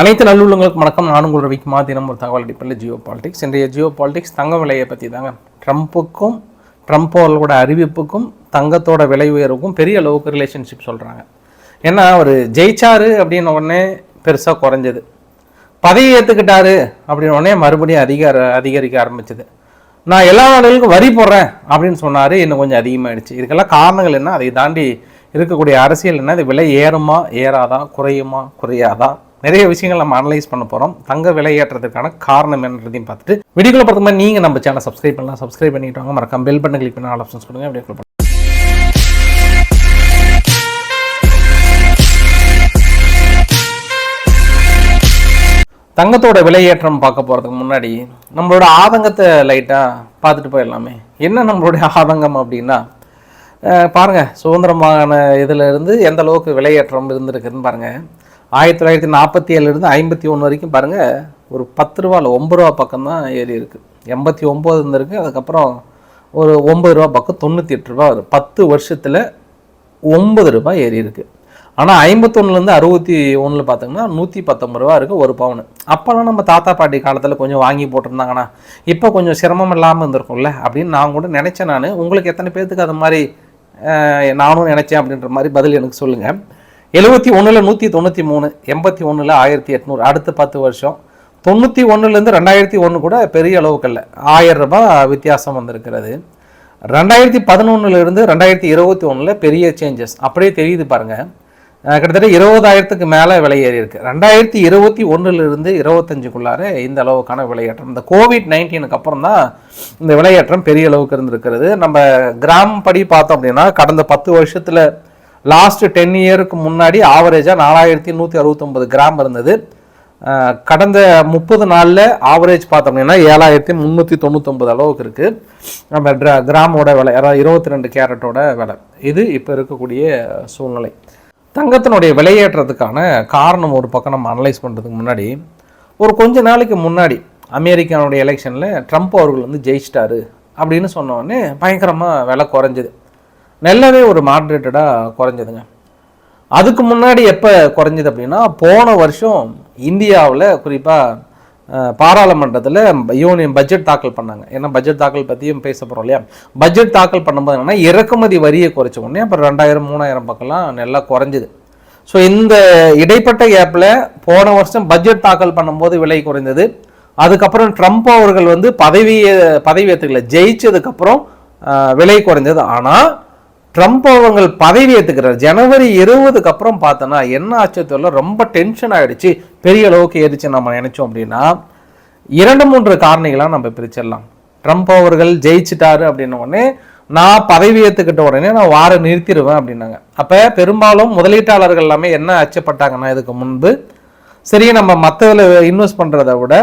அனைத்து நல்லுள்ளங்களுக்கு வணக்கம். நான் உங்கள் ரவிக்குமா தினம் ஒரு தகவல் அடிப்படையில் ஜியோ பாலிடிக்ஸ். இன்றைய ஜியோ பாலிடிக்ஸ் தங்க விலையை பற்றி தாங்க. ட்ரம்ப்புக்கும் ட்ரம்ப்போட அறிவிப்புக்கும் தங்கத்தோட விலை உயர்வுக்கும் பெரிய அளவுக்கு ரிலேஷன்ஷிப் சொல்கிறாங்க ஏன்னா அவர் ஜெயிச்சாரு அப்படின்ன உடனே பெருசாக குறைஞ்சது. பதவி ஏற்றுக்கிட்டாரு அப்படின்ன உடனே மறுபடியும் அதிகார அதிகரிக்க ஆரம்பிச்சது. நான் எல்லா நாடுகளுக்கும் வரி போடுறேன் அப்படின்னு சொன்னார். இன்னும் கொஞ்சம் அதிகமாகிடுச்சு இதுக்கெல்லாம் காரணங்கள் என்ன? அதை தாண்டி இருக்கக்கூடிய அரசியல் என்ன? இது விலை ஏறுமா? ஏறாதா? குறையுமா? குறையாதான் நிறைய விஷயங்கள் நம்ம அனலைஸ் பண்ண போகிறோம் தங்க விலை ஏற்றதுக்கான காரணம் என்னன்றதையும் பார்த்துட்டு வீடியோக்குள்ள பார்த்த நீங்கள் நம்ம சேனல் சப்ஸ்கிரைப் பண்ணலாம். சப்ஸ்கிரைப் பண்ணிட்டு வாங்க. மறக்காம பெல் பட்டன் கிளிக் பண்ணி ஆல் ஆப்ஷன்ஸ் கொடுங்க. அப்படியே தங்கத்தோட விலையேற்றம் பார்க்க போகிறதுக்கு முன்னாடி நம்மளோட ஆதங்கத்தை லைட்டாக பார்த்துட்டு போயிடலாமே. என்ன நம்மளுடைய ஆதங்கம் அப்படின்னா பாருங்கள் பாருங்க சுதந்திரமான இதுல இருந்து எந்த அளவுக்கு விலையேற்றம் இருந்திருக்குன்னு பாருங்கள் ஆயிரத்தி தொள்ளாயிரத்தி நாற்பத்தி ஏழுலேருந்து ஐம்பத்தி ஒன்று வரைக்கும் பாருங்கள் ஒரு பத்து ரூபா இல்லை ஒம்பது ரூபா பக்கம் தான் ஏறி இருக்குது எண்பத்தி ஒம்பது இருந்திருக்கு அதுக்கப்புறம் ஒரு ஒம்பது ரூபா பக்கம் தொண்ணூற்றி எட்டு ரூபா வரும். பத்து வருஷத்தில் ஒன்பது ரூபாய் ஏறி இருக்கு. ஆனால் ஐம்பத்தொன்னுலேருந்து அறுபத்தி ஒன்றில் பார்த்தோம்னா நூற்றி பத்தொம்பது ரூபா இருக்குது ஒரு பவுனு. அப்போல்லாம் நம்ம தாத்தா பாட்டி காலத்தில் கொஞ்சம் வாங்கி போட்டிருந்தாங்கண்ணா இப்போ கொஞ்சம் சிரமம் இல்லாமல் இருந்திருக்கும்ல அப்படின்னு நான் கூட நினச்சேன் நான். உங்களுக்கு எத்தனை பேர்த்துக்கு அது மாதிரி நானும் நினச்சேன் அப்படின்ற மாதிரி பதில் எனக்கு சொல்லுங்கள் எழுபத்தி ஒன்றில் நூற்றி தொண்ணூற்றி மூணு எண்பத்தி ஒன்றில் ஆயிரத்தி எட்நூறு அடுத்த பத்து வருஷம். தொண்ணூற்றி ஒன்றுலேருந்து ரெண்டாயிரத்தி ஒன்று கூட பெரிய அளவுக்கு இல்லை. ஆயிரம் ரூபாய் வித்தியாசம் வந்திருக்கிறது. ரெண்டாயிரத்தி பதினொன்றுலேருந்து ரெண்டாயிரத்தி இருபத்தி ஒன்றில் பெரிய சேஞ்சஸ் அப்படியே தெரியுது பாருங்கள் கிட்டத்தட்ட இருபதாயிரத்துக்கு மேலே விலை இருக்குது ரெண்டாயிரத்தி இருபத்தி ஒன்றுலேருந்து இருபத்தஞ்சுக்குள்ளார இந்த அளவுக்கான விலையேற்றம். இந்த கோவிட் நைன்டீனுக்கு அப்புறம் தான் இந்த விலையேற்றம் பெரிய அளவுக்கு இருந்திருக்கிறது. நம்ம கிராம் படி பார்த்தோம் அப்படின்னா கடந்த பத்து வருஷத்தில் லாஸ்ட் டென் இயருக்கு முன்னாடி ஆவரேஜாக நாலாயிரத்தி நூற்றி அறுபத்தொம்பது கிராம் இருந்தது. கடந்த முப்பது நாளில் ஆவரேஜ் பார்த்தோம்னா ஏழாயிரத்தி முந்நூற்றி தொண்ணூத்தொம்பது அளவுக்கு இருக்குது நம்ம ட்ரா கிராமோட விலை அதாவது இருபத்தி ரெண்டு கேரட்டோட விலை. இது இப்போ இருக்கக்கூடிய சூழ்நிலை. தங்கத்தினுடைய விலையேற்றத்துக்கான காரணம் ஒரு பக்கம் நம்ம அனலைஸ் பண்ணுறதுக்கு முன்னாடி ஒரு கொஞ்ச நாளைக்கு முன்னாடி அமெரிக்கானுடைய எலெக்ஷனில் ட்ரம்ப் அவர்கள் வந்து ஜெயிச்சிட்டாரு அப்படின்னு சொன்னோடனே பயங்கரமாக விலை குறைஞ்சிது. நல்லாவே ஒரு மாட்ரேட்டடாக குறைஞ்சதுங்க. அதுக்கு முன்னாடி எப்போ குறைஞ்சது அப்படின்னா போன வருஷம் இந்தியாவில் குறிப்பாக பாராளுமன்றத்தில் யூனியன் பட்ஜெட் தாக்கல் பண்ணாங்க. ஏன்னா பட்ஜெட் தாக்கல் பற்றியும் பேச போகிறோம் இல்லையா? பட்ஜெட் தாக்கல் பண்ணும்போது என்னென்னா இறக்குமதி வரியை குறைச்ச உடனே அப்புறம் ரெண்டாயிரம் மூணாயிரம் பக்கம்லாம் நல்லா குறைஞ்சிது. ஸோ இந்த இடைப்பட்ட கேப்பில் போன வருஷம் பட்ஜெட் தாக்கல் பண்ணும்போது விலை குறைந்தது. அதுக்கப்புறம் ட்ரம்ப் அவர்கள் வந்து பதவியை பதவி ஏற்றுக்கல ஜெயிச்சதுக்கப்புறம் விலை குறைந்தது. ஆனால் ட்ரம்ப் அவர்கள் பதவி ஏற்றுக்கிறார் ஜனவரி இருபதுக்கு அப்புறம் பார்த்தோன்னா என்ன ஆச்சு தெரியல? ரொம்ப டென்ஷன் ஆகிடுச்சு பெரிய அளவுக்கு ஏறிச்சு நம்ம நினைச்சோம் அப்படின்னா இரண்டு மூன்று காரணிகளாக நம்ம பிரிச்சிடலாம். ட்ரம்ப் அவர்கள் ஜெயிச்சிட்டாரு அப்படின்ன உடனே நான் பதவி ஏற்றுக்கிட்ட உடனே நான் வார நிறுத்திடுவேன் அப்படின்னாங்க. அப்போ பெரும்பாலும் முதலீட்டாளர்கள் எல்லாமே என்ன அச்சப்பட்டாங்கன்னா இதுக்கு முன்பு சரி நம்ம மற்றதில் இன்வெஸ்ட் பண்ணுறதை விட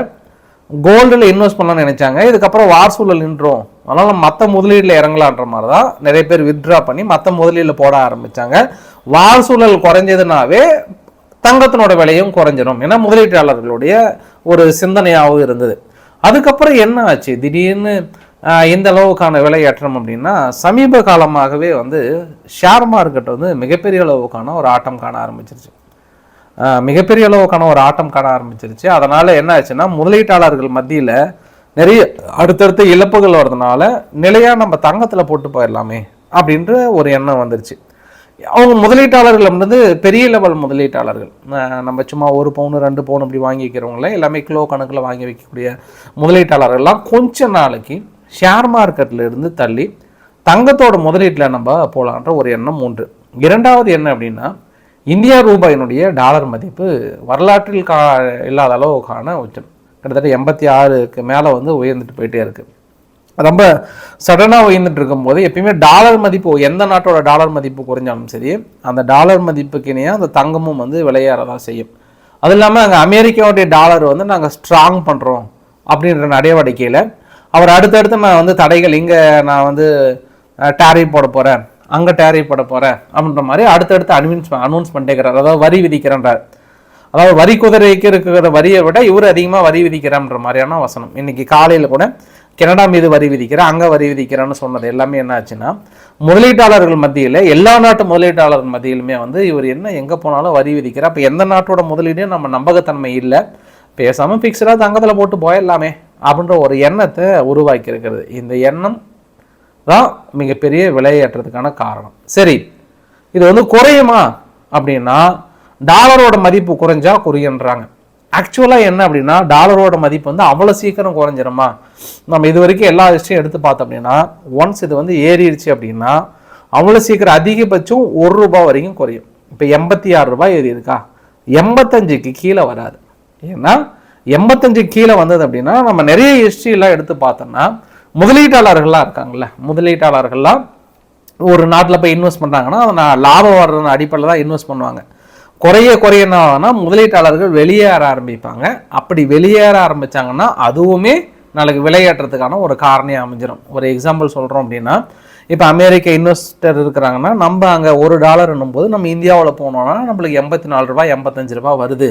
கோல்டில் இன்வெஸ்ட் பண்ணலாம்னு நினைச்சாங்க. இதுக்கப்புறம் வார் சூழல் நின்றோம். அதனால் மற்ற முதலீட்டில் இறங்கலான்ற மாதிரி தான் நிறைய பேர் வித்ட்ரா பண்ணி மற்ற முதலீட்டில் போட ஆரம்பித்தாங்க வார் சூழல் குறைஞ்சதுனாவே தங்கத்தினோட விலையும் குறைஞ்சிடும் ஏன்னா முதலீட்டாளர்களுடைய ஒரு சிந்தனையாகவும் இருந்தது. அதுக்கப்புறம் என்ன ஆச்சு? திடீர்னு இந்த அளவுக்கான விலையேற்றம் அப்படின்னா சமீப காலமாகவே வந்து ஷேர் மார்க்கெட் வந்து மிகப்பெரிய அளவுக்கான ஒரு ஆட்டம் காண ஆரம்பிச்சிருச்சு. மிகப்பெரிய அளவுக்கான ஒரு ஆட்டம் காண ஆரம்பிச்சிருச்சு. அதனால் என்ன ஆச்சுன்னா முதலீட்டாளர்கள் மத்தியில் நிறைய அடுத்தடுத்த இழப்புகள் வர்றதுனால நிலையாக நம்ம தங்கத்தில் போட்டு போயிடலாமே அப்படின்ற ஒரு எண்ணம் வந்துருச்சு. அவங்க முதலீட்டாளர்கள் வந்து பெரிய லெவல் முதலீட்டாளர்கள். நம்ம சும்மா ஒரு பவுன் ரெண்டு பவுன் அப்படி வாங்கி வைக்கிறவங்கள எல்லாமே கிலோ கணக்கில் வாங்கி வைக்கக்கூடிய முதலீட்டாளர்கள்லாம் கொஞ்ச நாளைக்கு ஷேர் மார்க்கெட்ல இருந்து தள்ளி தங்கத்தோட முதலீட்டில் நம்ம போகலான்ற ஒரு எண்ணம் ஒன்று இரண்டாவது என்ன அப்படின்னா இந்தியா ரூபாயினுடைய டாலர் மதிப்பு வரலாற்றில் கா இல்லாத அளவுக்கான உச்சம். கிட்டத்தட்ட எண்பத்தி ஆறுக்கு மேலே வந்து உயர்ந்துட்டு போயிட்டே இருக்குது ரொம்ப சடனாக உயர்ந்துட்டு இருக்கும்போது எப்பயுமே டாலர் மதிப்பு எந்த நாட்டோட டாலர் மதிப்பு குறைஞ்சாலும் சரி அந்த டாலர் மதிப்புக்கு இணையாக அந்த தங்கமும் வந்து விளையாடதான் செய்யும். அது இல்லாமல் அங்கே அமெரிக்காவுடைய டாலர் வந்து நாங்கள் ஸ்ட்ராங் பண்ணுறோம் அப்படின்ற நடவடிக்கையில் அவர் அடுத்தடுத்து நான் வந்து தடைகள் இங்கே நான் வந்து டேரிஃப் போட போகிறேன் அங்கே டேரிஃப் போட போகிறேன் அப்படின்ற மாதிரி அடுத்தடுத்து அனௌன்ஸ் அனௌன்ஸ் பண்ணிட்டேங்கிறார் அதாவது வரி விதிக்கிறேன்றார். அதாவது வரி குதிரைக்கு இருக்கிற வரியை விட இவர் அதிகமாக வரி விதிக்கிறான்ற மாதிரியான வசனம். இன்றைக்கி காலையில் கூட கனடா மீது வரி விதிக்கிறேன் அங்கே வரி விதிக்கிறேன்னு சொன்னது எல்லாமே என்ன ஆச்சுன்னா முதலீட்டாளர்கள் மத்தியில் எல்லா நாட்டு முதலீட்டாளர்கள் மத்தியிலுமே வந்து இவர் என்ன எங்கே போனாலும் வரி விதிக்கிறார். அப்போ எந்த நாட்டோட முதலீடையும் நம்ம நம்பகத்தன்மை இல்லை. பேசாமல் ஃபிக்ஸ்டாக தங்கத்தில் போட்டு போயிடலாமே அப்படின்ற ஒரு எண்ணத்தை உருவாக்கி இருக்கிறது இந்த எண்ணம் தான் மிகப்பெரிய விலையேற்றத்துக்கான காரணம். சரி இது வந்து குறையுமா? அப்படின்னா டாலரோட மதிப்பு குறைஞ்சா குறையன்றாங்க. ஆக்சுவலாக என்ன அப்படின்னா டாலரோட மதிப்பு வந்து அவ்வளோ சீக்கிரம் குறைஞ்சிருமா? நம்ம இது வரைக்கும் எல்லா விஷயம் எடுத்து பார்த்தோம் அப்படின்னா ஒன்ஸ் இது வந்து ஏறிடுச்சு அப்படின்னா அவ்வளோ சீக்கிரம் அதிகபட்சம் ஒரு ரூபாய் வரைக்கும் குறையும். இப்போ எண்பத்தி ஆறு ரூபாய் ஏறி இருக்கா எண்பத்தஞ்சுக்கு கீழே வராது. ஏன்னா எண்பத்தஞ்சு கீழே வந்தது அப்படின்னா நம்ம நிறைய ஹிஸ்ட்ரியெலாம் எடுத்து பார்த்தோம்னா முதலீட்டாளர்கள்லாம் இருக்காங்கல்ல முதலீட்டாளர்கள்லாம் ஒரு நாட்டில் போய் இன்வெஸ்ட் பண்ணுறாங்கன்னா அதை நான் லாபம் வர்ற அடிப்படையில் தான் இன்வெஸ்ட் பண்ணுவாங்க. குறைய குறைய என்ன ஆகும்னா முதலீட்டாளர்கள் வெளியேற ஆரம்பிப்பாங்க. அப்படி வெளியேற ஆரம்பிச்சாங்கன்னா அதுவுமே நாளைக்கு விலையேற்றத்துக்கான ஒரு காரணியாக அமைஞ்சிடும் ஒரு எக்ஸாம்பிள் சொல்கிறோம் அப்படின்னா இப்போ அமெரிக்க இன்வெஸ்டர் இருக்கிறாங்கன்னா நம்ம அங்கே ஒரு டாலர் போது நம்ம இந்தியாவில் போனோம்னா நம்மளுக்கு எண்பத்தி நாலு ரூபா எண்பத்தஞ்சு ரூபாய் வருது.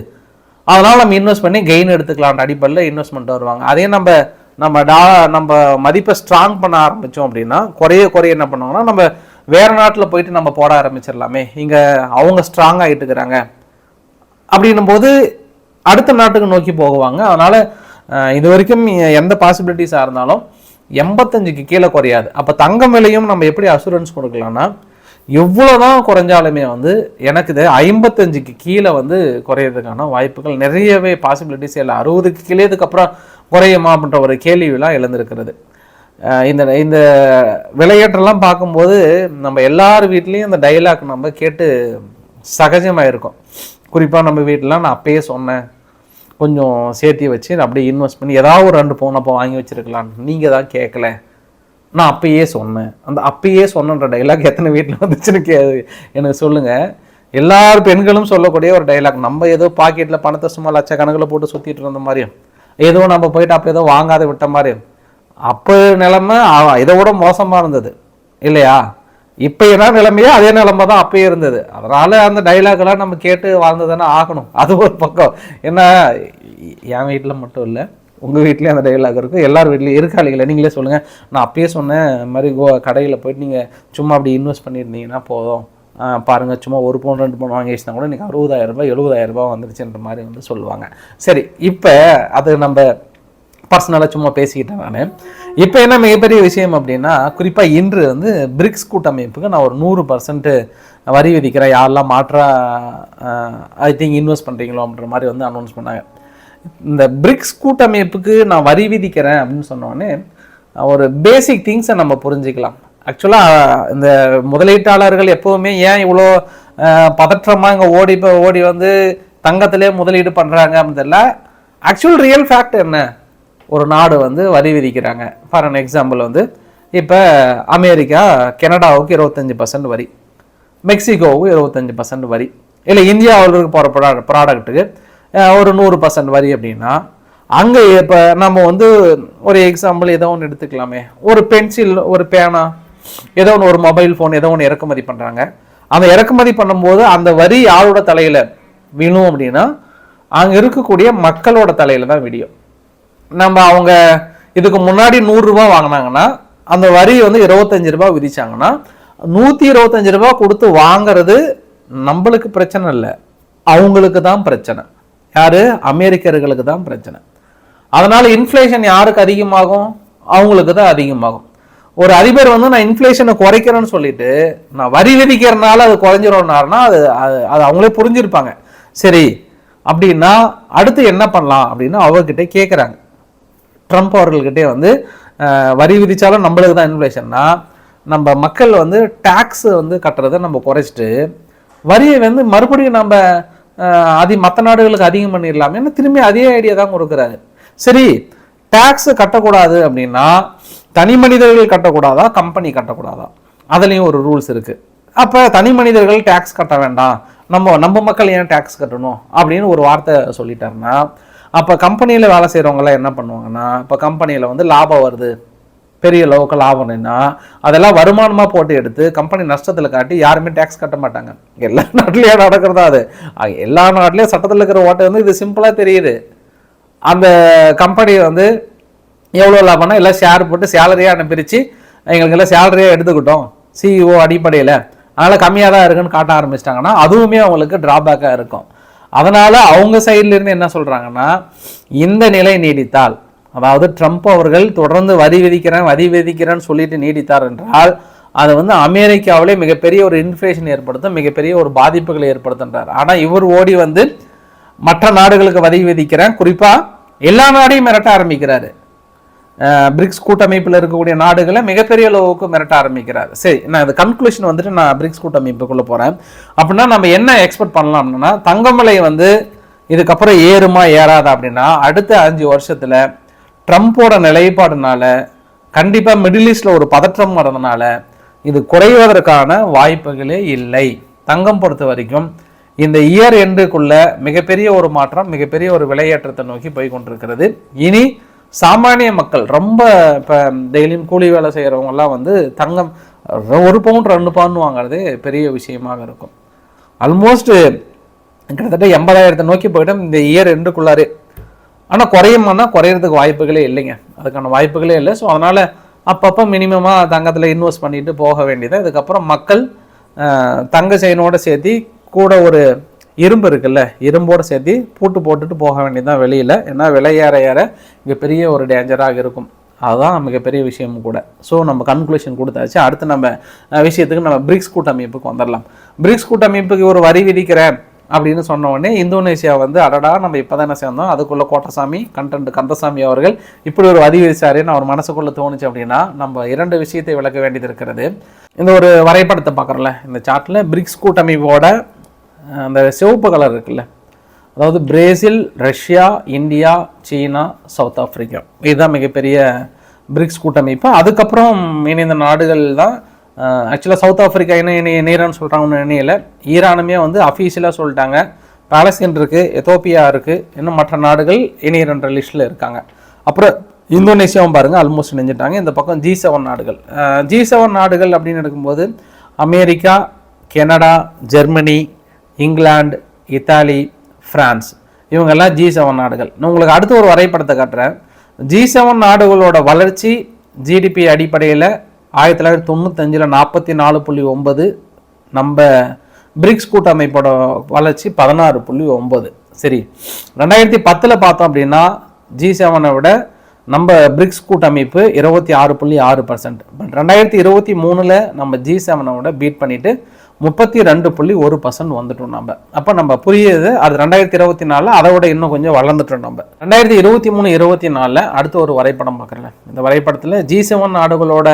அதனால் நம்ம இன்வெஸ்ட் பண்ணி கெயின் எடுத்துக்கலான்ற அடிப்படையில் இன்வெஸ்ட்மெண்ட் வருவாங்க. அதே நம்ம நம்ம டா நம்ம மதிப்பை ஸ்ட்ராங் பண்ண ஆரம்பித்தோம் அப்படின்னா குறைய குறைய என்ன பண்ணுவாங்கன்னா நம்ம வேறு நாட்டில் போயிட்டு நம்ம போட ஆரம்பிச்சிடலாமே. இங்கே அவங்க ஸ்ட்ராங் ஆகிட்டு இருக்கிறாங்க அப்படின்னும் போது அடுத்த நாட்டுக்கு நோக்கி போகுவாங்க. அதனால் இது வரைக்கும் எந்த பாசிபிலிட்டிஸாக இருந்தாலும் எண்பத்தஞ்சுக்கு கீழே குறையாது. அப்போ தங்கம் விலையும் நம்ம எப்படி அசூரன்ஸ் கொடுக்கலாம்னா எவ்வளோ தான் குறைஞ்சாலுமே வந்து எனக்கு இது ஐம்பத்தஞ்சுக்கு கீழே வந்து குறையிறதுக்கான வாய்ப்புகள் நிறையவே பாசிபிலிட்டிஸ் இல்லை. அறுபதுக்கு கீழே இதுக்கப்புறம் குறையுமா அப்படின்ற ஒரு கேள்வியெல்லாம் எழுந்திருக்கிறது. இந்த இந்த விளையாட்டெல்லாம் பார்க்கும்போது நம்ம எல்லார் வீட்லேயும் இந்த டைலாக் நம்ம கேட்டு சகஜமாக இருக்கும் குறிப்பாக நம்ம வீட்டிலலாம் நான் அப்பயே சொன்னேன். கொஞ்சம் சேர்த்தி வச்சு அப்படியே இன்வெஸ்ட் பண்ணி ஏதாவது ஒரு ரெண்டு பவுன் அப்போ வாங்கி வச்சுருக்கலாம் நீங்கள் தான் கேட்கல நான் அப்பயே சொன்னேன். அந்த அப்பயே சொன்னன்ற டைலாக் எத்தனை வீட்டில் வந்துச்சுன்னு கே எனக்கு சொல்லுங்கள் எல்லார் பெண்களும் சொல்லக்கூடிய ஒரு டைலாக் நம்ம ஏதோ பாக்கெட்டில் பணத்தை சும்மா லட்சக்கணக்கில் போட்டு சுற்றிட்டு இருந்த மாதிரியும் ஏதோ நம்ம போயிட்டு அப்போ ஏதோ வாங்காத விட்ட மாதிரியும் அப்போ நிலைமை இதை விட மோசமாக இருந்தது. இல்லையா? இப்போ என்ன நிலைமையோ அதே நிலைமை தான் அப்பயே இருந்தது. அதனால் அந்த டைலாக்லாம் நம்ம கேட்டு வாழ்ந்ததுன்னா ஆகணும். அது ஒரு பக்கம். என்ன என் வீட்டில் மட்டும் இல்லை உங்கள் வீட்லேயும் அந்த டைலாக் இருக்கும் எல்லார் வீட்லேயும் இருக்காளிகளை நீங்களே சொல்லுங்கள் நான் அப்பயே சொன்னேன் இந்த மாதிரி கோ கடையில் போயிட்டு நீங்கள் சும்மா அப்படி இன்வெஸ்ட் பண்ணியிருந்தீங்கன்னா போதும். பாருங்கள் சும்மா ஒரு பவுன் ரெண்டு பவுன் வாங்கி வச்சுனா கூட இன்றைக்கி அறுபதாயிரம் ரூபாய் எழுபதாயிரம் ரூபாய் வந்துருச்சுன்ற மாதிரி வந்து சொல்லுவாங்க. சரி இப்போ அது நம்ம பர்சனலாக சும்மா பேசிக்கிட்டேன் நான். இப்போ என்ன மிகப்பெரிய விஷயம் அப்படின்னா குறிப்பாக இன்று வந்து பிரிக்ஸ் கூட்டமைப்புக்கு நான் ஒரு நூறு பர்சன்ட்டு வரி விதிக்கிறேன். யாரெல்லாம் மாற்றா ஐ திங்க் இன்வெஸ்ட் பண்ணுறீங்களோ அப்படின்ற மாதிரி வந்து அனௌன்ஸ் பண்ணாங்க. இந்த பிரிக்ஸ் கூட்டமைப்புக்கு நான் வரி விதிக்கிறேன் அப்படின்னு சொன்னோடனே ஒரு பேசிக் திங்ஸை நம்ம புரிஞ்சுக்கலாம். ஆக்சுவலாக இந்த முதலீட்டாளர்கள் எப்போவுமே ஏன் இவ்வளோ பதற்றமாக இங்கே ஓடி ஓடி வந்து தங்கத்திலே முதலீடு பண்ணுறாங்க அப்படின்னு ஆக்சுவல் ரியல் ஃபேக்ட் என்ன? ஒரு நாடு வந்து வரி விதிக்கிறாங்க. ஃபார் அன் எக்ஸாம்பிள் வந்து இப்போ அமெரிக்கா கனடாவுக்கு இருபத்தஞ்சி பர்சன்ட் வரி மெக்சிகோவுக்கு இருபத்தஞ்சி பர்சன்ட் வரி இல்லை இந்தியாவில் இருக்க போகிற ப்ரா ப்ராடக்ட்டுக்கு ஒரு நூறு பர்சன்ட் வரி அப்படின்னா அங்கே இப்போ நம்ம வந்து ஒரு எக்ஸாம்பிள் ஏதோ ஒன்று எடுத்துக்கலாமே. ஒரு பென்சில் ஒரு பேனா ஏதோ ஒன்று ஒரு மொபைல் ஃபோன் ஏதோ ஒன்று இறக்குமதி பண்ணுறாங்க அந்த இறக்குமதி பண்ணும்போது அந்த வரி யாரோட தலையில் விழும் அப்படின்னா அங்கே இருக்கக்கூடிய மக்களோட தலையில் தான் விடியும். நம்ம அவங்க இதுக்கு முன்னாடி நூறுரூவா வாங்கினாங்கன்னா அந்த வரி வந்து இருபத்தஞ்சு ரூபாய் விதிச்சாங்கன்னா நூற்றி இருபத்தஞ்சு ரூபா கொடுத்து வாங்குறது நம்மளுக்கு பிரச்சனை இல்லை. அவங்களுக்கு தான் பிரச்சனை. யார்? அமெரிக்கர்களுக்கு தான் பிரச்சனை. அதனால் இன்ஃப்ளேஷன் யாருக்கு அதிகமாகும்? அவங்களுக்கு தான் அதிகமாகும். ஒரு அதிபர் வந்து நான் இன்ஃப்ளேஷனை குறைக்கிறேன்னு சொல்லிட்டு நான் வரி விதிக்கிறதுனால அது குறைஞ்சிரும்னாருன்னா அது அது அவங்களே புரிஞ்சிருப்பாங்க. சரி அப்படின்னா அடுத்து என்ன பண்ணலாம்? அப்படின்னு அவர்கிட்ட கேட்குறாங்க ட்ரம்ப் அவர்கள்கிட்டே வந்து வரி விதித்தாலும் நம்மளுக்கு தான் இன்ஃப்ளேஷன்னா நம்ம மக்கள் வந்து டேக்ஸ் வந்து கட்டுறதை நம்ம குறைச்சிட்டு வரியை வந்து மறுபடியும் நம்ம அதி மற்ற நாடுகளுக்கு அதிகம் பண்ணிடலாம் ஏன்னா திரும்பி அதே ஐடியா தான் கொடுக்குறாரு. சரி டேக்ஸ் கட்டக்கூடாது அப்படின்னா தனி மனிதர்கள் கட்டக்கூடாதா கம்பெனி கட்டக்கூடாதா? அதுலேயும் ஒரு ரூல்ஸ் இருக்குது அப்போ தனி மனிதர்கள் டேக்ஸ் கட்ட வேண்டாம். நம்ம நம்ம மக்கள் ஏன் டேக்ஸ் கட்டணும்? அப்படின்னு ஒரு வார்த்தை சொல்லிட்டாருன்னா அப்போ கம்பெனியில் வேலை செய்கிறவங்களாம் என்ன பண்ணுவாங்கன்னா இப்போ கம்பெனியில் வந்து லாபம் வருது. பெரிய லோக்கல் லாபம்னா அதெல்லாம் வருமானமாக போட்டு எடுத்து கம்பெனி நஷ்டத்தில் காட்டி யாருமே டேக்ஸ் கட்ட மாட்டாங்க. எல்லா நாட்டிலையும் நடக்கிறதா அது. எல்லா நாட்டிலையும் சட்டத்தில் இருக்கிற ஓட்டை வந்து இது சிம்பிளாக தெரியுது. அந்த கம்பெனி வந்து எவ்வளோ லாபம்னா எல்லாம் ஷேர் போட்டு சேலரியாக பிரித்து எங்களுக்கு எல்லாம் சேலரியாக எடுத்துக்கிட்டோம். சிஇஓ அடிப்படையில். அதனால் கம்மியாக தான் இருக்குன்னு காட்ட ஆரம்பிச்சிட்டாங்கன்னா அதுவுமே அவங்களுக்கு ட்ராபேக்காக இருக்கும். அதனால் அவங்க சைட்லேருந்து என்ன சொல்கிறாங்கன்னா இந்த நிலை நீடித்தால் அதாவது ட்ரம்ப் அவர்கள் தொடர்ந்து வரி விதிக்கிறேன் வரி விதிக்கிறேன்னு சொல்லிட்டு நீடித்தார் என்றால் அது வந்து அமெரிக்காவிலே மிகப்பெரிய ஒரு இன்ஃப்ளேஷன் ஏற்படுத்தும் மிகப்பெரிய ஒரு பாதிப்புகளை ஏற்படுத்துன்றார் ஆனால் இவர் ஓடி வந்து மற்ற நாடுகளுக்கு வரி விதிக்கிறேன். குறிப்பாக எல்லா நாடையும் மிரட்ட ஆரம்பிக்கிறாரு. பிரிக்ஸ் கூட்டமைப்பில் இருக்கக்கூடிய நாடுகளை மிகப்பெரிய அளவுக்கு மிரட்ட ஆரம்பிக்கிறார். சரி நான் இது கன்க்ளூஷன் வந்துட்டு நான் பிரிக்ஸ் கூட்டமைப்புக்குள்ளே போகிறேன் அப்படின்னா நம்ம என்ன எக்ஸ்பெக்ட் பண்ணலாம்னா தங்கமலை வந்து இதுக்கப்புறம் ஏறுமா ஏறாதா அப்படின்னா அடுத்த அஞ்சு வருஷத்தில் ட்ரம்ப்போட நிலைப்பாடுனால கண்டிப்பாக மிடில் ஈஸ்டில் ஒரு பதற்றம் வரதுனால இது குறைவதற்கான வாய்ப்புகளே இல்லை. தங்கம் பொறுத்த வரைக்கும் இந்த இயர் எண்டுக்குள்ள மிகப்பெரிய ஒரு மாற்றம் மிகப்பெரிய ஒரு விலையேற்றத்தை நோக்கி போய் கொண்டிருக்கிறது இனி சாமானிய மக்கள் ரொம்ப இப்போ டெய்லியும் கூலி வேலை செய்கிறவங்கலாம் வந்து தங்கம் ஒரு பவுண்ட் ரெண்டு பவுண்ட் வாங்குறது பெரிய விஷயமாக இருக்கும். ஆல்மோஸ்ட் கிட்டத்தட்ட எண்பதாயிரத்தை நோக்கி போயிட்டோம் இந்த இயர் எண்டுக்குள்ளாரே. ஆனால் குறையுமானா குறையிறதுக்கு வாய்ப்புகளே இல்லைங்க. அதுக்கான வாய்ப்புகளே இல்லை. ஸோ அதனால் அப்பப்போ மினிமமாக தங்கத்தில் இன்வெஸ்ட் பண்ணிட்டு போக வேண்டியது. அதுக்கப்புறம் மக்கள் தங்க செயினோடு சேர்த்து கூட ஒரு இரும்பு இருக்குல்ல இரும்போடு சேர்த்து பூட்டு போட்டுட்டு போக வேண்டியதுதான் வெளியில். ஏன்னா விலை ஏற ஏற இங்கே பெரிய ஒரு டேஞ்சராக இருக்கும். அதுதான் மிகப்பெரிய விஷயமும் கூட. ஸோ நம்ம கன்க்ளூஷன் கொடுத்தாச்சு. அடுத்து நம்ம விஷயத்துக்கு நம்ம பிரிக்ஸ் கூட்டமைப்புக்கு வந்துடலாம் பிரிக்ஸ் கூட்டமைப்புக்கு ஒரு வரி விதிக்கிறேன். அப்படின்னு சொன்ன உடனே இந்தோனேஷியா வந்து அடடா நம்ம இப்போ தானே சேர்ந்தோம். அதுக்குள்ளே கோட்டசாமி கண்டன்ட் கந்தசாமி அவர்கள் இப்படி ஒரு வரி அவர் மனசுக்குள்ளே தோணுச்சு அப்படின்னா நம்ம இரண்டு விஷயத்தை விளக்க வேண்டியது இருக்கிறது. இந்த ஒரு வரைபடத்தை பார்க்குறோம்ல இந்த சார்ட்டில் பிரிக்ஸ் கூட்டமைப்போட அந்த சிவப்பு கலர் இருக்குல்ல அதாவது Brazil Russia India China South Africa இதுதான் மிகப்பெரிய பிரிக்ஸ் கூட்டமைப்பு. அதுக்கப்புறம் இணைந்த நாடுகள் தான் ஆக்சுவலாக சவுத் ஆஃப்ரிக்கா என்ன இணை இணையறன்னு சொல்கிறாங்கன்னு நினையில ஈரானுமே வந்து அஃபீஷியலாக சொல்லிட்டாங்க. பாலஸ்தீன் இருக்குது எத்தோப்பியா இருக்குது இன்னும் மற்ற நாடுகள் இணையரன்ற லிஸ்ட்டில் இருக்காங்க. அப்புறம் இந்தோனேசியாவும் பாருங்கள் ஆல்மோஸ்ட் இணைஞ்சிட்டாங்க. இந்த பக்கம் ஜி செவன் நாடுகள். ஜி செவன் நாடுகள் அப்படின்னு எடுக்கும்போது America Canada Germany England Italy France இவங்கெல்லாம் ஜி செவன் நாடுகள். நான் உங்களுக்கு அடுத்து ஒரு வரைபடத்தை காட்டுறேன். ஜி செவன் நாடுகளோட வளர்ச்சி ஜிடிபி அடிப்படையில் ஆயிரத்தி தொள்ளாயிரத்தி தொண்ணூத்தஞ்சில் நாற்பத்தி நாலு புள்ளி ஒன்பது நம்ம பிரிக்ஸ் கூட்டமைப்போட வளர்ச்சி பதினாறு புள்ளி ஒன்பது. சரி ரெண்டாயிரத்தி பத்தில் பார்த்தோம் அப்படின்னா ஜி செவனை விட நம்ம பிரிக்ஸ் கூட்டமைப்பு இருபத்தி ஆறு புள்ளி ஆறு பர்சன்ட் பட் ரெண்டாயிரத்தி இருபத்தி மூணில் நம்ம ஜி செவனை விட பீட் பண்ணிவிட்டு முப்பத்தி ரெண்டு புள்ளி ஒரு பர்சன்ட் வந்துட்டோம் நம்ம. அப்போ நம்ம புரியுது அது ரெண்டாயிரத்தி இருபத்தி நாலில் அதை விட இன்னும் கொஞ்சம் வளர்ந்துட்டோம் நம்ம. ரெண்டாயிரத்தி இருபத்தி மூணு இருபத்தி நாலில் அடுத்த ஒரு வரைபடம் பார்க்குறேன். இந்த வரைபடத்தில் ஜி செவன் நாடுகளோட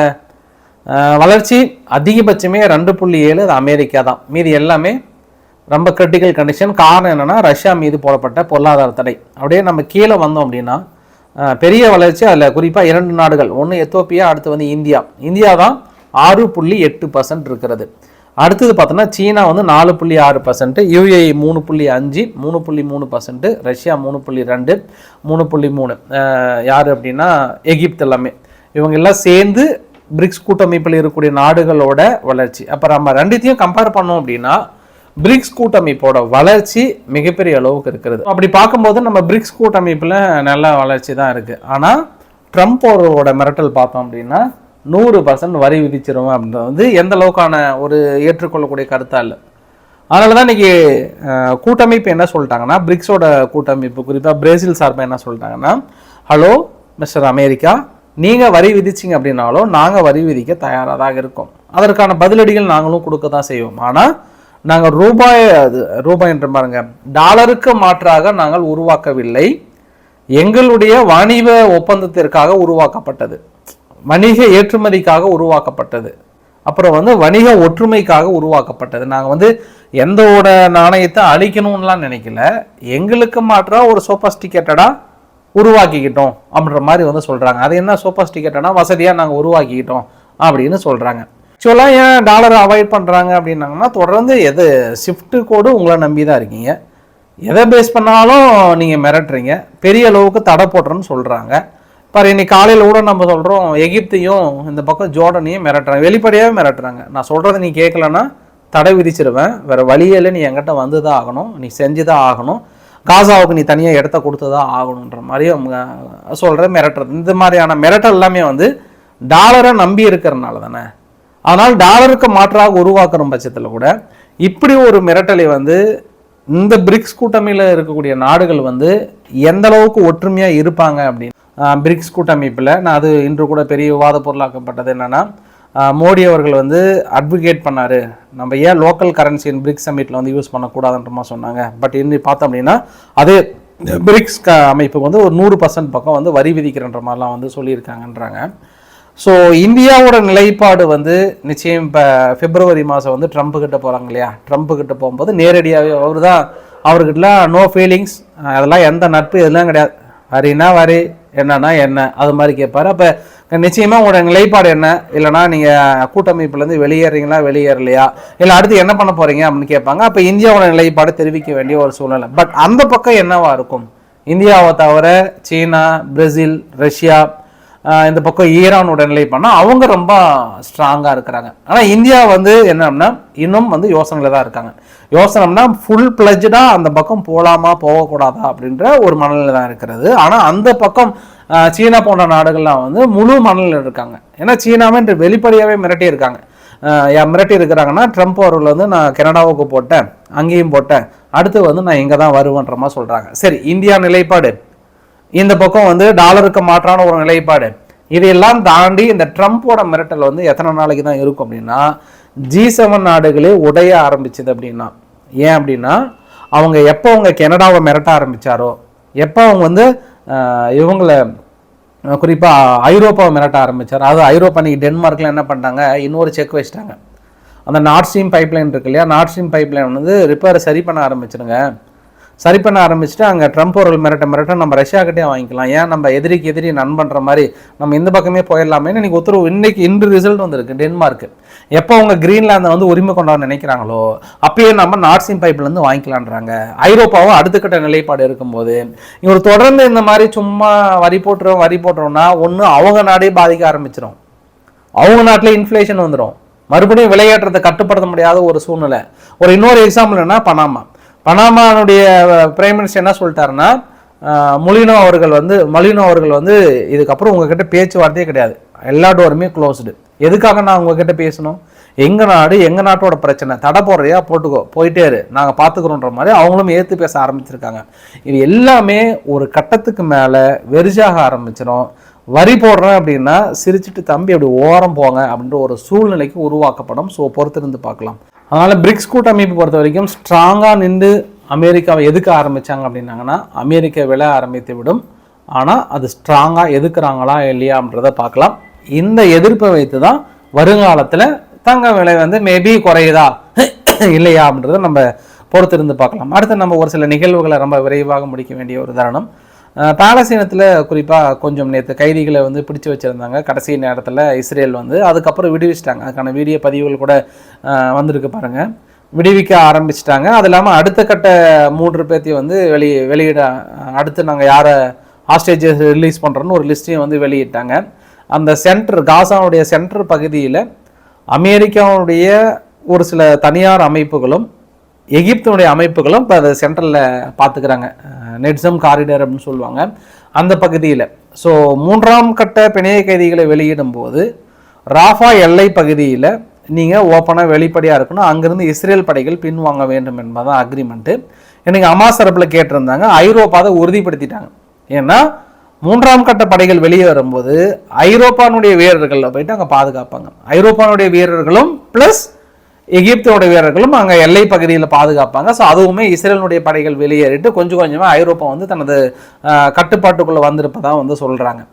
வளர்ச்சி அதிகபட்சமே ரெண்டு புள்ளி ஏழு அது அமெரிக்கா தான். மீதி எல்லாமே ரொம்ப கிரிட்டிக்கல் கண்டிஷன் காரணம் என்னென்னா ரஷ்யா மீது போடப்பட்ட பொருளாதார தடை. அப்படியே நம்ம கீழே வந்தோம் அப்படின்னா பெரிய வளர்ச்சி அதில் குறிப்பாக இரண்டு நாடுகள். ஒன்று எத்தோப்பியா அடுத்து வந்து இந்தியா. இந்தியா தான் ஆறு புள்ளி எட்டு பர்சன்ட் இருக்கிறது. அடுத்தது பார்த்தோன்னா சீனா வந்து நாலு புள்ளி ஆறு பர்சன்ட் யூஏஇ மூணு புள்ளி அஞ்சு மூணு புள்ளி மூணு பர்சன்ட் ரஷ்யா மூணு புள்ளி ரெண்டு மூணு புள்ளி மூணு. யார் அப்படின்னா எகிப்த் எல்லாமே. இவங்க எல்லாம் சேர்ந்து பிரிக்ஸ் கூட்டமைப்பில் இருக்கக்கூடிய நாடுகளோட வளர்ச்சி. அப்போ நம்ம ரெண்டுத்தையும் கம்பேர் பண்ணோம் அப்படின்னா பிரிக்ஸ் கூட்டமைப்போட வளர்ச்சி மிகப்பெரிய அளவுக்கு இருக்கிறது. அப்படி பார்க்கும்போது நம்ம பிரிக்ஸ் கூட்டமைப்பில் நல்ல வளர்ச்சி தான் இருக்குது ஆனால் ட்ரம்ப் அவரோட மிரட்டல் பார்த்தோம் அப்படின்னா நூறு பர்சன்ட் வரி விதிச்சிருவோம் அப்படின்றது வந்து எந்த அளவுக்கான ஒரு ஏற்றுக்கொள்ளக்கூடிய கருத்தாக இல்லை. அதனால தான் இன்னைக்கு கூட்டமைப்பு என்ன சொல்லிட்டாங்கன்னா பிரிக்ஸோட கூட்டமைப்பு குறிப்பாக பிரேசில் சார்பாக என்ன சொல்லிட்டாங்கன்னா ஹலோ மிஸ்டர் அமெரிக்கா நீங்கள் வரி விதிச்சிங்க அப்படின்னாலும் நாங்கள் வரி விதிக்க தயாராக தான் இருக்கோம். அதற்கான பதிலடிகள் நாங்களும் கொடுக்க தான் செய்வோம். ஆனால் நாங்கள் ரூபாய் அது ரூபாய் என்று பாருங்க டாலருக்கு மாற்றாக நாங்கள் உருவாக்கவில்லை. எங்களுடைய வாணிப ஒப்பந்தத்திற்காக உருவாக்கப்பட்டது. வணிக ஏற்றுமதிக்காக உருவாக்கப்பட்டது. அப்புறம் வந்து வணிக ஒற்றுமைக்காக உருவாக்கப்பட்டது. நாங்கள் வந்து எந்தோட நாணயத்தை அழிக்கணும்லாம் நினைக்கல. எங்களுக்கு மாற்றாக ஒரு சோபாஸ்டிகேட்டடாக உருவாக்கிக்கிட்டோம் அப்படின்ற மாதிரி வந்து சொல்கிறாங்க அது என்ன சோபாஸ்டிகேட்டடாக வசதியாக நாங்கள் உருவாக்கிக்கிட்டோம் அப்படின்னு சொல்கிறாங்க ஆக்சுவலாக ஏன் டாலரை அவாய்ட் பண்ணுறாங்க அப்படின்னாங்கன்னா தொடர்ந்து எது ஷிஃப்ட்டு கோடு உங்களை நம்பி தான் இருக்கீங்க. எதை பேஸ் பண்ணாலும் நீங்கள் மிரட்டுறீங்க. பெரிய அளவுக்கு தடை போட்டுறேன்னு சொல்கிறாங்க பாரு இன்னைக்கு காலையில் கூட நம்ம சொல்கிறோம் எகிப்தையும் இந்த பக்கம் ஜோர்டனையும் மிரட்டுறாங்க. வெளிப்படையாகவே மிரட்டுறாங்க. நான் சொல்கிறத நீ கேட்கலன்னா தடை விதிச்சிருவேன். வேறு வழியில் நீ என்கிட்ட வந்து தான் ஆகணும். நீ செஞ்சு தான் ஆகணும். காசாவுக்கு நீ தனியாக இடத்த கொடுத்து தான் ஆகணுன்ற மாதிரி அவங்க சொல்கிற மிரட்டுறது. இந்த மாதிரியான மிரட்டல் எல்லாமே வந்து டாலரை நம்பி இருக்கிறனால தானே. ஆனால் டாலருக்கு மாற்றாக உருவாக்குற பட்சத்தில் கூட இப்படி ஒரு மிரட்டலை வந்து இந்த பிரிக்ஸ் கூட்டமையில் இருக்கக்கூடிய நாடுகள் வந்து எந்த அளவுக்கு ஒற்றுமையாக இருப்பாங்க அப்படின்னு பிரிக்ஸ் கூட்டமைப்பில் நான் அது இன்று கூட பெரிய விவாத பொருளாக்கப்பட்டது என்னென்னா மோடி அவர்கள் வந்து அட்வொகேட் பண்ணார். நம்ம ஏன் லோக்கல் கரன்சியின் பிரிக்ஸ் சமிட்டில் வந்து யூஸ் பண்ணக்கூடாதுன்ற மாதிரி சொன்னாங்க. பட் இன்னி பார்த்தோம் அப்படின்னா அதே பிரிக்ஸ் க அமைப்பு வந்து ஒரு நூறு பர்சன்ட் பக்கம் வந்து வரி விதிக்கிறன்ற மாதிரிலாம் வந்து சொல்லியிருக்காங்கன்றாங்க. ஸோ இந்தியாவோட நிலைப்பாடு வந்து நிச்சயம் இப்போ பிப்ரவரி மாதம் வந்து ட்ரம்ப் கிட்ட போகிறாங்க இல்லையா? ட்ரம்ப் கிட்ட போகும்போது நேரடியாகவே அவர் தான் அவர்கிட்டலாம் நோ ஃபீலிங்ஸ் அதெல்லாம் எந்த நட்பு இதெல்லாம் கிடையாது. வரினா வரி என்னன்னா என்ன அது மாதிரி கேட்பார். அப்போ நிச்சயமாக உங்களோட நிலைப்பாடு என்ன? இல்லைனா நீங்கள் கூட்டமைப்புலேருந்து வெளியேறீங்களா வெளியேறலையா? இல்லை அடுத்து என்ன பண்ண போகிறீங்க அப்படின்னு கேட்பாங்க. அப்போ இந்தியாவோட நிலைப்பாடு தெரிவிக்க வேண்டிய ஒரு சூழ்நிலை. பட் அந்த பக்கம் என்னவா இருக்கும்? இந்தியாவை தவிர சீனா பிரேசில் ரஷ்யா இந்த பக்கம் ஈரானோட நிலைப்பாடுனா அவங்க ரொம்ப ஸ்ட்ராங்காக இருக்கிறாங்க. ஆனால் இந்தியா வந்து என்னன்னா இன்னும் வந்து யோசனையில் தான் இருக்காங்க. யோசனைனா ஃபுல் பிளஜ்டாக அந்த பக்கம் போகலாமா போகக்கூடாதா அப்படின்ற ஒரு மனநிலை தான் இருக்கிறது. ஆனால் அந்த பக்கம் சீனா போன்ற நாடுகள்லாம் வந்து முழு மனநிலையில் இருக்காங்க. ஏன்னா சீனாவே இன்று வெளிப்படையாகவே மிரட்டி இருக்காங்க. மிரட்டி இருக்கிறாங்கன்னா ட்ரம்ப் அவர்கள் வந்து நான் கனடாவுக்கு போட்டேன் அங்கேயும் போட்டேன் அடுத்து வந்து நான் இங்கே தான் வருவேன்ற மாதிரி சொல்கிறாங்க சரி இந்தியா நிலைப்பாடு. இந்த பக்கம் வந்து டாலருக்கு மாற்றான ஒரு நிலைப்பாடு. இதையெல்லாம் தாண்டி இந்த ட்ரம்ப்போட மிரட்டல் வந்து எத்தனை நாளைக்கு தான் இருக்கும் அப்படின்னா ஜி செவன் நாடுகளே உடைய ஆரம்பிச்சது அப்படின்னா. ஏன் அப்படின்னா அவங்க எப்போ அவங்க கனடாவை மிரட்ட ஆரம்பிச்சாரோ எப்போ அவங்க வந்து இவங்கள குறிப்பாக ஐரோப்பாவை மிரட்ட ஆரம்பித்தார் அது ஐரோப்பா இன்னைக்கு டென்மார்க்கில் என்ன பண்ணிட்டாங்க இன்னொரு செக் வச்சிட்டாங்க. அந்த நார்த் ஸ்ட்ரீம் பைப்லைன் இருக்கு இல்லையா? நார்த் ஸ்ட்ரீம் பைப்லைன் வந்து ரிப்பேர் சரி பண்ண ஆரம்பிச்சிருங்க. சரி பண்ண ஆரம்பிச்சுட்டு அங்கே ட்ரம்ப் அவர்கள் மிரட்ட மிரட்ட நம்ம ரஷ்யாக்கிட்டே வாங்கிக்கலாம். ஏன்? நம்ம எதிரிக்கு எதிரி நண்பன்ற மாதிரி நம்ம இந்த பக்கமே போயிடலாமே இன்னைக்கு உத்தரவு இன்னைக்கு இன்று ரிசல்ட் வந்திருக்கு டென்மார்க் எப்போ அவங்க கிரீன்லாந்தை வந்து உரிமை கொண்டாட நினைக்கிறாங்களோ அப்பயே நம்ம நார்சிங் பைப்லேருந்து வாங்கிக்கலான்றாங்க. ஐரோப்பாவும் அடுத்தகட்ட நிலைப்பாடு இருக்கும்போது இவர் தொடர்ந்து இந்த மாதிரி சும்மா வரி போட்டுறோம் வரி போட்டுறோம்னா ஒன்று அவங்க நாடே பாதிக்க ஆரம்பிச்சிடும் அவங்க நாட்டில் இன்ஃப்ளேஷன் வந்துடும் மறுபடியும் விளையாட்டுறதை கட்டுப்படுத்த முடியாத ஒரு சூழ்நிலை. ஒரு இன்னொரு எக்ஸாம்பிள் என்ன பனாமா பனாமானுடைய பிரைம் மினிஸ்டர் என்ன சொல்லிட்டாருன்னா மொலினோ அவர்கள் வந்து மலினோ அவர்கள் வந்து இதுக்கப்புறம் உங்ககிட்ட பேச்சுவார்த்தையே கிடையாது. எல்லா டோருமே க்ளோஸ்டு எதுக்காக நான் உங்ககிட்ட பேசணும்? எங்கள் நாடு எங்கள் நாட்டோட பிரச்சனை. தடை போடுறியா? போட்டுக்கோ. போயிட்டே இரு. நாங்கள் பார்த்துக்கிறோன்ற மாதிரி அவங்களும் ஏற்று பேச ஆரம்பிச்சிருக்காங்க. இது எல்லாமே ஒரு கட்டத்துக்கு மேலே வெறிஜாக ஆரம்பிச்சிடும் வரி போடுறேன் அப்படின்னா சிரிச்சிட்டு தம்பி அப்படி ஓரம் போங்க அப்படின்ற ஒரு சூழ்நிலைக்கு உருவாக்கப்படும். ஸோ பொறுத்திருந்து பார்க்கலாம். அதனால் பிரிக்ஸ் கூட்டமைப்பு பொறுத்த வரைக்கும் ஸ்ட்ராங்காக நின்று அமெரிக்காவை எதுக்க ஆரம்பித்தாங்க அப்படின்னாங்கன்னா அமெரிக்கா விழ ஆரம்பித்து விடும். ஆனால் அது ஸ்ட்ராங்காக எதுக்குறாங்களா இல்லையான்றதை பார்க்கலாம். இந்த எதிர்ப்பை வைத்து தான் வருங்காலத்தில் தங்க விலை வந்து மேபி குறையுதா இல்லையா அப்படின்றத நம்ம பொறுத்திருந்து பார்க்கலாம். அடுத்து நம்ம ஒரு சில நிகழ்வுகளை ரொம்ப விரைவாக முடிக்க வேண்டிய ஒரு தருணம். பாலஸ்தீனத்தில் குறிப்பாக கொஞ்சம் நேற்று கைதிகளை வந்து பிடிச்சு வச்சுருந்தாங்க. கடைசி நேரத்தில் இஸ்ரேல் வந்து அதுக்கப்புறம் விடுவிச்சிட்டாங்க. அதுக்கான வீடியோ பதிவுகள் கூட வந்திருக்கு பாருங்கள் விடுவிக்க ஆரம்பிச்சிட்டாங்க. அது இல்லாமல் அடுத்த கட்ட மூன்று பேர்த்தையும் வந்து வெளி வெளியிட அடுத்து நாங்கள் யாரை ஹாஸ்டேஜஸ் ரிலீஸ் பண்ணுறோன்னு ஒரு லிஸ்ட்டையும் வந்து வெளியிட்டாங்க. அந்த சென்டர் காசாவுடைய சென்டர் பகுதியில் அமெரிக்காவுடைய ஒரு சில தனியார் அமைப்புகளும் எகிப்தனுடைய அமைப்புகளும் இப்போ அதை சென்ட்ரலில் பார்த்துக்கிறாங்க. நெட்ஸம் காரிடர் அப்படின்னு சொல்லுவாங்க. அந்த பகுதியில். ஸோ மூன்றாம் கட்ட பிணைய கைதிகளை வெளியிடும் போது ராஃபா எல்லை பகுதியில் நீங்கள் ஓப்பனாக வெளிப்படையாக இருக்கணும். அங்கேருந்து இஸ்ரேல் படைகள் பின்வாங்க வேண்டும் என்பதான் அக்ரிமெண்ட்டு எனக்கு அமாஸ் தரப்பில் கேட்டிருந்தாங்க. ஐரோப்பா அதை உறுதிப்படுத்திட்டாங்க. ஏன்னா மூன்றாம் கட்ட படைகள் வெளியே வரும்போது ஐரோப்பானுடைய வீரர்களில் போயிட்டு அங்கே பாதுகாப்பாங்க. ஐரோப்பானுடைய வீரர்களும் ப்ளஸ் எகிப்தோட வீரர்களும் அங்கே எல்லை பகுதியில் பாதுகாப்பாங்க. ஸோ அதுவுமே இஸ்ரேலுடைய படைகள் வெளியேறிட்டு கொஞ்சம் கொஞ்சமாக ஐரோப்பா வந்து தனது கட்டுப்பாட்டுக்குள்ளே வந்திருப்பதாக வந்து சொல்கிறாங்க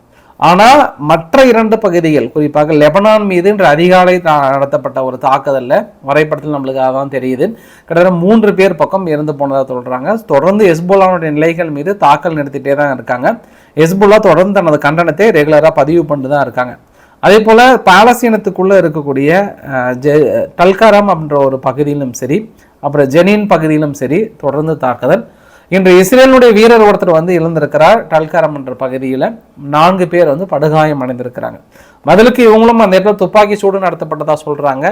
ஆனால் மற்ற இரண்டு பகுதிகள் குறிப்பாக லெபனான் மீது இன்று அதிகாலை நடத்தப்பட்ட ஒரு தாக்குதலில் வரைபடத்தில் நம்மளுக்கு அதான் தெரியுது. கிட்டத்தட்ட மூன்று பேர் பக்கம் இறந்து போனதாக சொல்கிறாங்க தொடர்ந்து எஸ்போலானுடைய நிலைகள் மீது தாக்கல் நடத்திட்டே தான் இருக்காங்க. எஸ்போலா தொடர்ந்து தனது கண்டனத்தை ரெகுலராக பதிவு பண்ணிட்டு தான் இருக்காங்க. அதே போல் பாலஸ்தீனத்துக்குள்ளே இருக்கக்கூடிய ஜெ டல்காரம் அப்படின்ற ஒரு பகுதியிலும் சரி அப்புறம் ஜெனின் பகுதியிலும் சரி தொடர்ந்து தாக்குதல். இன்று இஸ்ரேலுடைய வீரர் ஒருத்தர் வந்து இழந்திருக்கிறார் டல்காரம் என்ற பகுதியில் நான்கு பேர் வந்து படுகாயம் அடைந்திருக்கிறாங்க. பதிலுக்கு இவங்களும் அந்த இடத்துல துப்பாக்கி சூடு நடத்தப்பட்டதாக சொல்கிறாங்க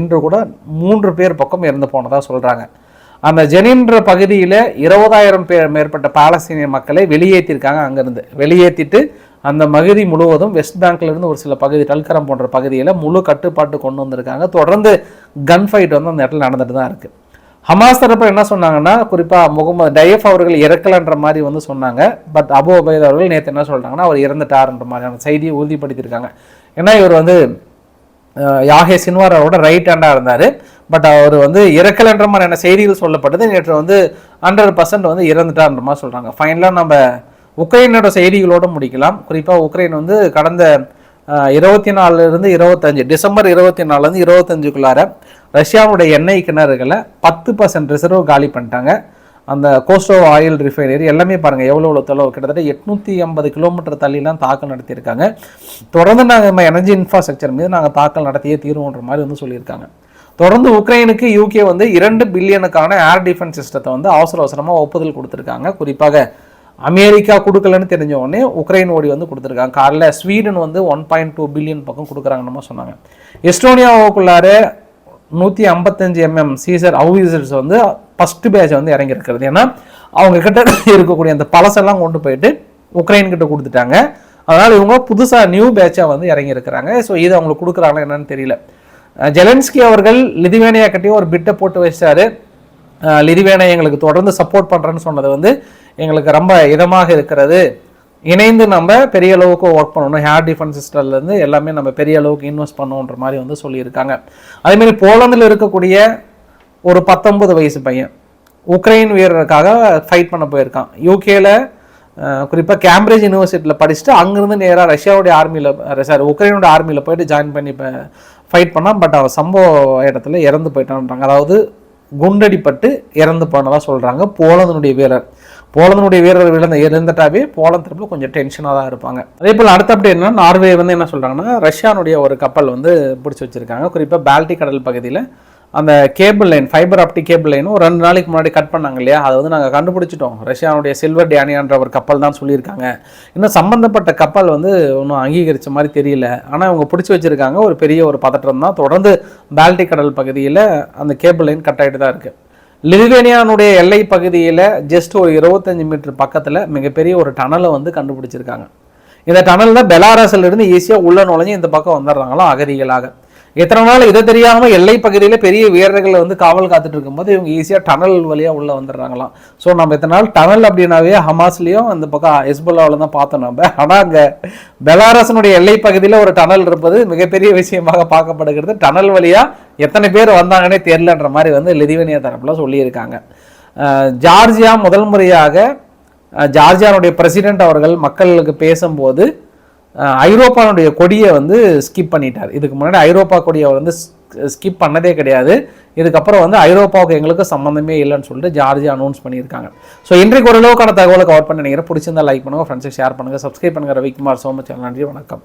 இன்று கூட மூன்று பேர் பக்கம் இறந்து போனதாக சொல்கிறாங்க அந்த ஜெனின்ற பகுதியில் இருபதாயிரம் பேர் மேற்பட்ட பாலஸ்தீனிய மக்களை வெளியேற்றிருக்காங்க அங்கேருந்து. வெளியேற்றிட்டு அந்த பகுதி முழுவதும் வெஸ்ட் பேங்க்லேருந்து ஒரு சில பகுதி டல்கரம் போன்ற பகுதியில் முழு கட்டுப்பாட்டு கொண்டு வந்திருக்காங்க. தொடர்ந்து கன் ஃபைட் வந்து அந்த இடத்துல நடந்துட்டு தான் இருக்குது ஹமாஸ் தரப்பு என்ன சொன்னாங்கன்னா குறிப்பாக முகமது டையஃப் அவர்கள் இறக்கலன்ற மாதிரி வந்து சொன்னாங்க. பட் அபு உபயத் அவர்கள் நேற்று என்ன சொல்கிறாங்கன்னா அவர் இறந்துட்டார்ன்ற மாதிரியான செய்தியை உறுதிப்படுத்தியிருக்காங்க. ஏன்னா இவர் வந்து யாகே சின்வாரோட ரைட் ஹேண்டாக இருந்தார். பட் அவர் வந்து இறக்கலன்ற மாதிரியான செய்திகள் சொல்லப்பட்டது. நேற்று வந்து ஹண்ட்ரட் பர்சன்ட் வந்து இறந்துட்டார்ன்ற மாதிரி சொல்கிறாங்க ஃபைனலாக நம்ம உக்ரைனோட செய்திகளோடு முடிக்கலாம். குறிப்பாக உக்ரைன் வந்து கடந்த இருபத்தி நாலுலேருந்து இருபத்தஞ்சு டிசம்பர் இருபத்தி நாலுலேருந்து இருபத்தஞ்சுக்குள்ளார ரஷ்யாவுடைய எண்ணெய் கிணறுகளை பத்து பர்சன்ட் ரிசர்வ் காலி பண்ணிட்டாங்க. அந்த கோஸ்டோ ஆயில் ரிஃபைனரி எல்லாமே பாருங்கள் எவ்வளோ எவ்வளோ தொலைவு? கிட்டத்தட்ட எட்நூற்றி ஐம்பது கிலோமீட்டர் தள்ளிலாம் தாக்கல் நடத்தியிருக்காங்க. தொடர்ந்து நாங்கள் நம்ம எனர்ஜி இன்ஃப்ராஸ்ட்ரக்சர் மீது நாங்கள் தாக்கல் நடத்தியே தீர்வோன்ற மாதிரி வந்து சொல்லியிருக்காங்க. தொடர்ந்து உக்ரைனுக்கு யூகே வந்து இரண்டு பில்லியனுக்கான ஏர் டிஃபென்ஸ் சிஸ்டத்தை வந்து அவசர அவசரமாக ஒப்புதல் கொடுத்துருக்காங்க. குறிப்பாக அமெரிக்கா கொடுக்கலன்னு தெரிஞ்ச உடனே உக்ரைன் ஓடி வந்து கொடுத்துருக்காங்க. காலைல ஸ்வீடன் வந்து ஒன் பாயிண்ட் டூ பில்லியன் பக்கம் கொடுக்குறாங்கன்னு சொன்னாங்க. எஸ்டோனியாவுக்குள்ளார நூற்றி ஐம்பத்தஞ்சு எம்எம் சீசர் அவுசர்ஸ் வந்து ஃபஸ்ட்டு பேட்ச் வந்து இறங்கியிருக்கிறது. ஏன்னா அவங்க கிட்ட இருக்கக்கூடிய அந்த பழசெல்லாம் கொண்டு போயிட்டு உக்ரைன் கிட்ட கொடுத்துட்டாங்க. அதனால் இவங்க புதுசாக நியூ பேட்சாக வந்து இறங்கியிருக்கிறாங்க. ஸோ இது அவங்களுக்கு கொடுக்குறாங்களா என்னன்னு தெரியல. ஜெலன்ஸ்கி அவர்கள் லிதுவேனியா கிட்டேயும் ஒரு பிட்டை போட்டு வச்சாரு. லிதிவேனை எங்களுக்கு தொடர்ந்து சப்போர்ட் பண்ணுறேன்னு சொன்னது வந்து எங்களுக்கு ரொம்ப இதமாக இருக்கிறது. இணைந்து நம்ம பெரிய அளவுக்கு ஒர்க் பண்ணணும். ஹேர் டிஃபென்ஸ் சிஸ்டம்லேருந்து எல்லாமே நம்ம பெரிய அளவுக்கு இன்வெஸ்ட் பண்ணணுன்ற மாதிரி வந்து சொல்லியிருக்காங்க. அதேமாரி போலந்தில் இருக்கக்கூடிய ஒரு பத்தொன்பது வயசு பையன் உக்ரைன் வீரருக்காக ஃபைட் பண்ண போயிருக்கான். யூகேல குறிப்பாக கேம்பிரிட்ஜ் யூனிவர்சிட்டியில் படிச்சுட்டு அங்கேருந்து நேராக ரஷ்யாவுடைய ஆர்மியில் சாரி உக்ரைனோட ஆர்மியில் போயிட்டு ஜாயின் பண்ணி ஃபைட் பண்ணான். பட் அவன் சம்பவ இடத்துல இறந்து போயிட்டான்றாங்க. அதாவது குண்டடிப்பட்டு இறந்து போனதாக சொல்கிறாங்க போலந்தனுடைய வீரர். போலந்தனுடைய வீரர் விழுந்த இறந்துட்டாவே போலந்து தரப்பில் கொஞ்சம் டென்ஷனாக தான் இருப்பாங்க. அதே போல் அடுத்த அப்படி என்ன நார்வே வந்து என்ன சொல்கிறாங்கன்னா ரஷ்யானுடைய ஒரு கப்பல் வந்து பிடிச்சி வச்சிருக்காங்க. குறிப்பாக பால்டிக் கடல் பகுதியில் அந்த cable line fibre optic cable line ஒரு ரெண்டு நாளைக்கு முன்னாடி கட் பண்ணாங்க இல்லையா அதை வந்து நாங்கள் கண்டுபிடிச்சிட்டோம். ரஷ்யாவுடைய சில்வர் டேனியான்ற ஒரு கப்பல் தான் சொல்லியிருக்காங்க. இன்னும் சம்மந்தப்பட்ட கப்பல் வந்து ஒன்றும் அங்கீகரித்த மாதிரி தெரியல. ஆனால் இவங்க பிடிச்சி வச்சுருக்காங்க. ஒரு பெரிய ஒரு பதற்றம் தான். தொடர்ந்து பால்டிக் கடல் பகுதியில் அந்த கேபிள் லைன் கட் ஆகிட்டு தான் இருக்குது லிதுவேனியானுடைய எல்லை பகுதியில் ஜஸ்ட் ஒரு இருபத்தஞ்சி மீட்டர் பக்கத்தில் மிகப்பெரிய ஒரு டனலை வந்து கண்டுபிடிச்சிருக்காங்க. இந்த டனல் தான் ஈஸியாக உள்ள நுழைஞ்சு இந்த பக்கம் வந்துடுறாங்களோ அகதிகளாக. எத்தனை நாள் இதை தெரியாமல் எல்லை பகுதியில் பெரிய வீரர்களை வந்து காவல் காத்துட்டு இருக்கும்போது இவங்க ஈஸியாக டனல் வழியாக உள்ளே வந்துடுறாங்களாம். ஸோ நம்ம இத்தனை நாள் டனல் அப்படின்னாவே ஹமாஸ்லேயும் அந்த பக்கம் ஹெஸ்புல்லாவில் தான் பார்த்தோம் நம்ம. ஆனால் அங்கே பெலாரஸனுடைய எல்லை பகுதியில் ஒரு டனல் இருப்பது மிகப்பெரிய விஷயமாக பார்க்கப்படுகிறது. டனல் வழியாக எத்தனை பேர் வந்தாங்கன்னே தெரிலன்ற மாதிரி வந்து லிதுவேனியா தரப்பில் சொல்லியிருக்காங்க. ஜார்ஜியா முதல் முறையாக ஜார்ஜியானுடைய பிரசிடென்ட் அவர்கள் மக்களுக்கு பேசும்போது ஐரோப்பாவுடைய ஐரோப்பானுடைய கொடியை வந்து ஸ்கிப் பண்ணிட்டார். இதுக்கு முன்னாடி ஐரோப்பா கொடியை அவர் வந்து ஸ்கிப் பண்ணதே கிடையாது. இதுக்கப்புறம் வந்து ஐரோப்பாவுக்கு எங்களுக்கு சம்மந்தமே இல்லைன்னு சொல்லிட்டு ஜார்ஜியா அனௌன்ஸ் பண்ணியிருக்காங்க. ஸோ இன்றைக்கு ஓரளவுக்கான தகவலை கவர் பண்ண நினைக்கிறேன். பிடிச்சிருந்தா லைக் பண்ணுங்கள் ஃப்ரெண்ட்ஸுக்கு ஷேர் பண்ணுங்கள் சப்ஸ்கிரைப் பண்ணுங்கள் ரவிக்குமார் சோமச்சல் நன்றி வணக்கம்.